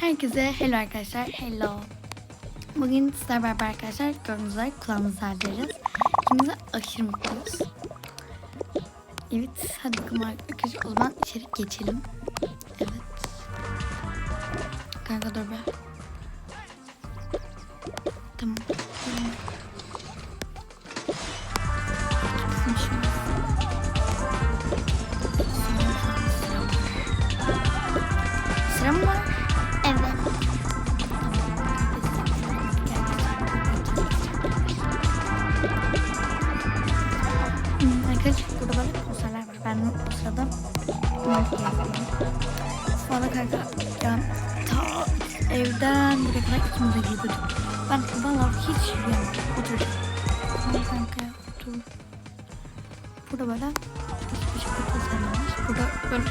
Herkese hello arkadaşlar. Hello. Bugün sizler beraber arkadaşlar gördüğünüz üzere kulağımızı harcayacağız. İkimiz aşırı mutluyuz. Evet hadi bakalım arkadaşlar o zaman içeri geçelim. Evet. Kanka dur be. Tamam. Arkadaşlar burada böyle konserler var. Ben o sırada. Sonra kanka ya ta evden buraya kadar ikimiz de gidiyorduk. Ben valla hiç yürüyemem. Oturacağım. Tamam kanka ya otur. Burada böyle bir şey konserler var. Burada böyle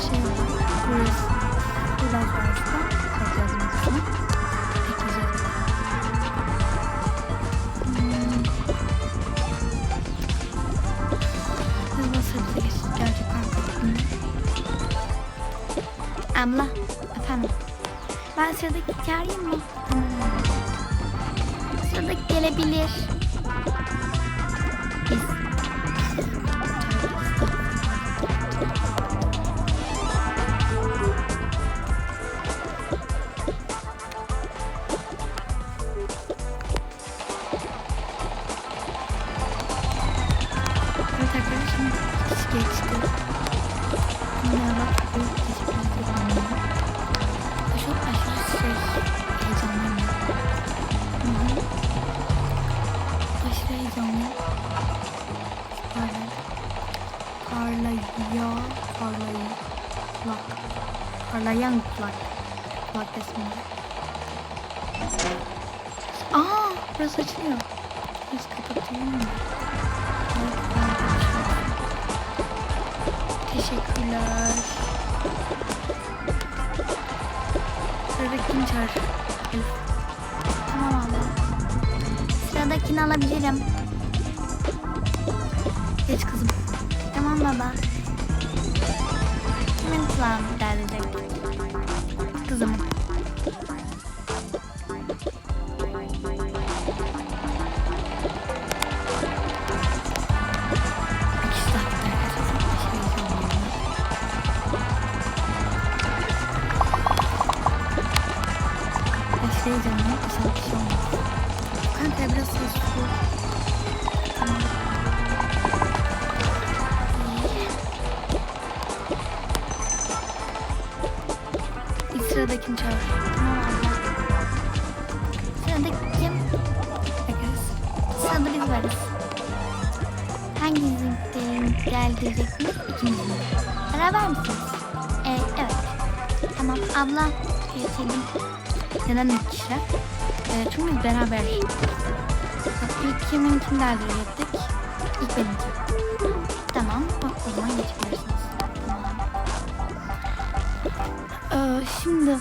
şey var. Burası. Abla. Efendim. Ben sıradaki çağırayım mı? Tamam. Sıradaki gelebilir. Parlıyor, parlayı, kulak. Parlayan kulak. Kulak resminde. Aa, burası açılıyor. Biz kapatayım mı? Teşekkürler. Sıradakini çağır. Elif. Tamam abla. Sıradakini alabilirim. Geç kızım. Tamam baba. Kimin kulağını delecek? Kızımın. Aşırı heyecanlıyım. İnşallah bir şey olmaz. Kanka biraz ses. Tamam. Sıradakini çağır. Tamam abla. Sıradaki kim? Bakarız. Sırada biz varız. Hangimizin gel diyeceksiniz? İkimiz mi? Beraber misiniz? Ee, evet. Tamam abla. Geçelim. Neden iki kişi? Ee, çünkü biz beraber. Bak ilk kiminkini derdirecektik. İlk benimki. Tamam. O zaman geçebilirsiniz. Şimdi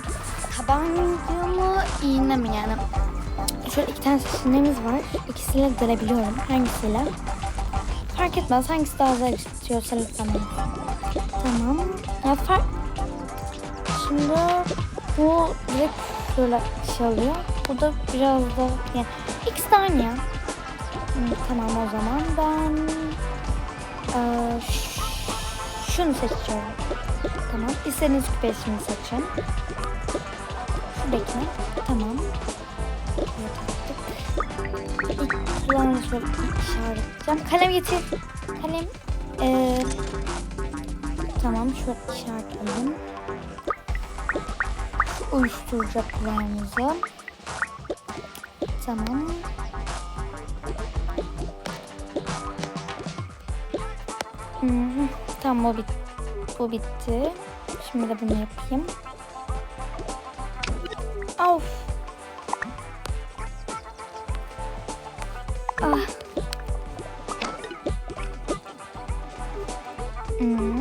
tabanca mı iğne mi yani? Şöyle iki tane seçeneğimiz var. İkisiyle delebiliyorum. Hangisiyle? Fark etmez. Hangisi daha güzel istiyorsa lütfen. Tamam. Ya fark... Şimdi bu direkt şöyle şey oluyor. Bu da biraz da yani ikisi de aynı ya. Hmm, tamam o zaman ben eee, ş- şunu seçiyorum. Tamam. İstediğiniz küpesini seçin. Şuradakini. Tamam. Taktık. İlk şöyle işaretleyeceğim. Kalem getir. Kalem. Ee, tamam şöyle işaretledim. Uyuşturacak kulağımızı. Tamam. Hı. Tamam o, bit bu bitti. Şimdi de bunu yapayım. Of. Ah. Hmm.